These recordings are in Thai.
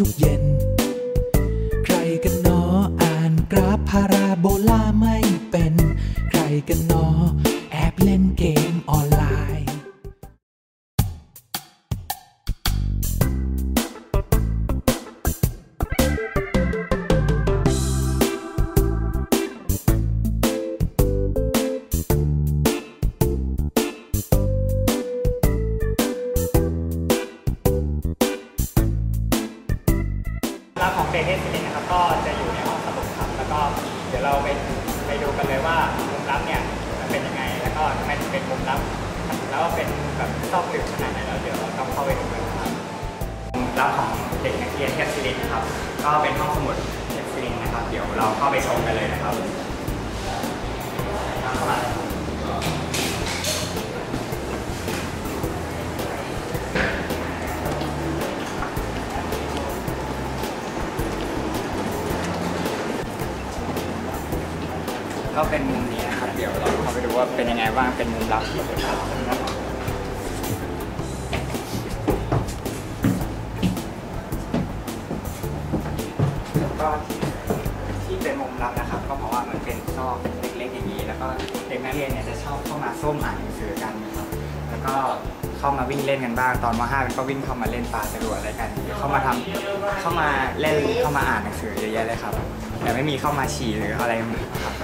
ทุกเย็น ใครกันหนออ่านกราฟพาราโบลาไม่เป็น ใครกันหนอแอบเล่นเกม เบเทสเองนะครับก็จะอยู่ในห้องสมุดครับแล้วก็เดี๋ยวเราไปไปดูกันเลยว่ามุมลับเนี่ยมันเป็นยังไง แล้วก็ทำไมถึงเป็นมุมลับแล้วเป็นแบบชอกหลืบขนาดไหนแล้วเดี๋ยวเราต้องเข้าไปดูกันครับมุมลับของเด็กนักเรียนแคสซิลินนะครับก็เป็นห้องสมุดแคสซิลินนะครับ เดี๋ยวเราเข้าไปชมกันเลยนะครับ ก็เป็นมุมนี้นะครับ เดี๋ยวเราเข้าไปดูว่าเป็นยังไงบ้าง เป็นมุมลับแล้วก็ที่เป็นมุมลับนะครับ ก็เพราะว่ามันเป็นซอกเล็กๆอย่างนี้ แล้วก็เด็กนักเรียนเนี่ยจะชอบเข้ามาส้มอ่านหนังสือกันนะครับ แล้วก็เข้ามาวิ่งเล่นกันบ้าง ตอนม .5 เป็นก็วิ่งเข้ามาเล่นปลาจรวดอะไรกันเข้ามาทำเข้ามาเล่นเข้ามาอ่านหนังสือเยอะแยะเลยครับ แต่ไม่มีเข้ามาฉี่หรืออะไรครับ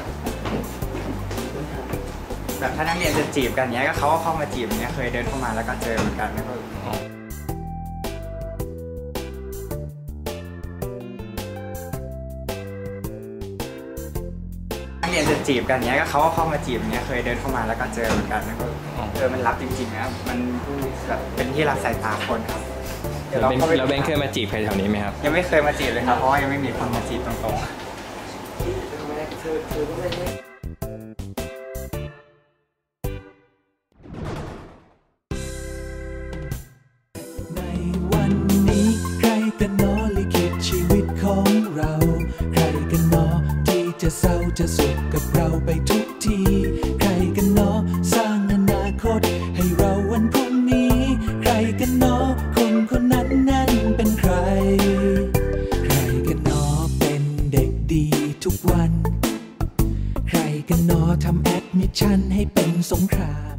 แบบถ้านักเรียนจะจีบกันเนี้ยก็เขาก็เข้ามาจีบเนี้ยเคยเดินเข้ามาแล้วก็เจอเหมือนกันแล้วก็นักเรียนจะจีบกันเนี้ยก็เขาก็เข้ามาจีบเนี้ยเคยเดินเข้ามาแล้วก็เจอเหมือนกันแล้วก็เออมันรับจริงๆนะมันแบบเป็นที่รับสายตาคนครับเดี๋ยวเราเราเบนเข้าไปเราเบนเคยมาจีบใครแถวนี้ไหมครับ ยังไม่เคยมาจีบเลยครับเพราะว่ายังไม่มีคนมาจีบตรงๆ จะสุขกับเราไปทุกที ใครกันเนาะสร้างอนาคต ให้เราวันพรุ่งนี้ ใครกันเนาะคนคนนั้นนั้นเป็นใคร ใครกันเนาะเป็นเด็กดีทุกวัน ใครกันเนาะทำแอดมิชชั่นให้เป็นสงคราม